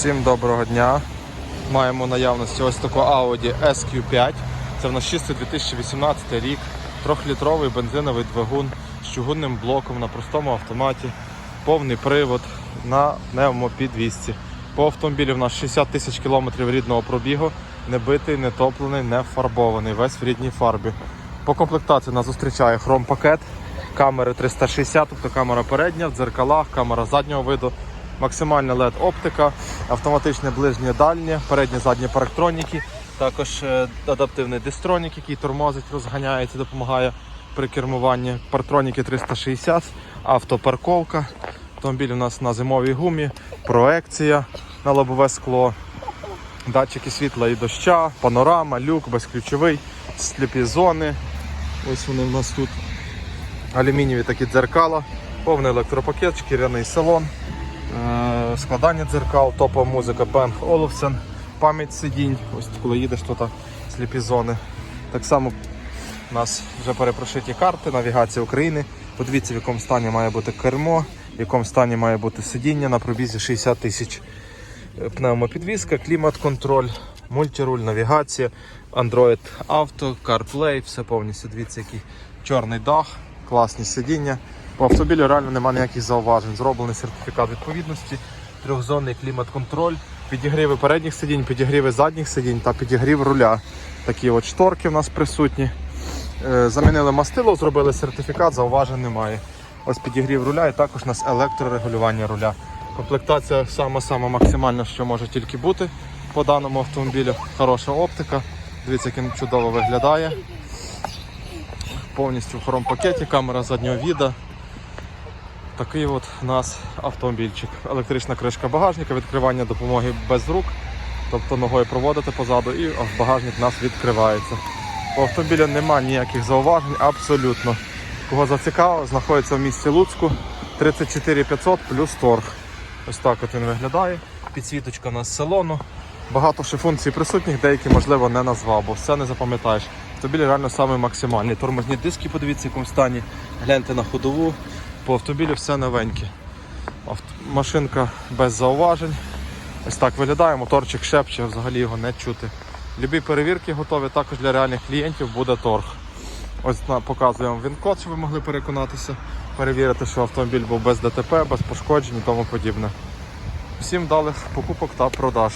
Всім доброго дня. Маємо наявності ось таку Audi SQ5. Це в нас чистий 2018 рік. Трьохлітровий бензиновий двигун з чугунним блоком на простому автоматі. Повний привод на пневмопідвісці. По автомобілі в нас 60 тисяч кілометрів рідного пробігу, не битий, не топлений, не фарбований, весь в рідній фарбі. По комплектації нас зустрічає хром-пакет, камери 360, тобто камера передня, в дзеркалах, камера заднього виду, максимальна LED оптика, автоматичне ближнє дальнє, передні задні парктроніки, також е, адаптивний дистронік, який тормозить, розганяється, допомагає при кермуванні. Парктроніки 360, автопарковка. Автомобіль у нас на зимовій гумі, проекція на лобове скло, датчики світла і доща, панорама, люк, безключовий, сліпі зони. Ось вони в нас тут. Алюмінієві такі дзеркала, повний електропакет, шкіряний салон, складання дзеркал, топова музика Bang Olufsen, пам'ять сидінь. Ось коли їдеш, то сліпі зони. Так само у нас вже перепрошиті карти, навігація України. Подивіться, в якому стані має бути кермо, в якому стані має бути сидіння на пробізі 60 тисяч. Е, Пневмопідвізка, клімат-контроль, мультируль, навігація, Android Auto, CarPlay, все повністю. Дивіться, який чорний дах, класні сидіння. По автомобілю реально немає ніяких зауважень. Зроблений сертифікат відповідності, трьохзонний клімат-контроль, підігріви передніх сидінь, підігріви задніх сидінь та підігрів руля. Такі от шторки в нас присутні. Е, Замінили мастило, зробили сертифікат, зауважень немає. Ось підігрів руля і також у нас електрорегулювання руля. Комплектація сама-сама максимальна, що може тільки бути по даному автомобілю. Хороша оптика. Дивіться, як він чудово виглядає. Повністю в хром-пакеті, камера заднього віда. Такий от у нас автомобільчик. Електрична кришка багажника, відкривання допомоги без рук. Тобто ногою проводити позаду і багажник у нас відкривається. По автомобілю немає ніяких зауважень, абсолютно. Кого зацікавило, знаходиться в місті Луцьку 34 500 плюс торг. Ось так от він виглядає. Підсвіточка у нас салону. Багато ще функцій присутніх, деякі, можливо, не назвав, бо все не запам'ятаєш. Автомобіль реально саме максимальний. Тормозні диски, подивіться, в якому стані. Гляньте на ходову. По автомобілю все новеньке. Машинка без зауважень. Ось так виглядає, моторчик шепче, взагалі його не чути. Любі перевірки готові, також для реальних клієнтів буде торг. Ось показуємо він-код, щоб ви могли переконатися, перевірити, що автомобіль був без ДТП, без пошкоджень і тому подібне. Всім вдалих покупок та продаж.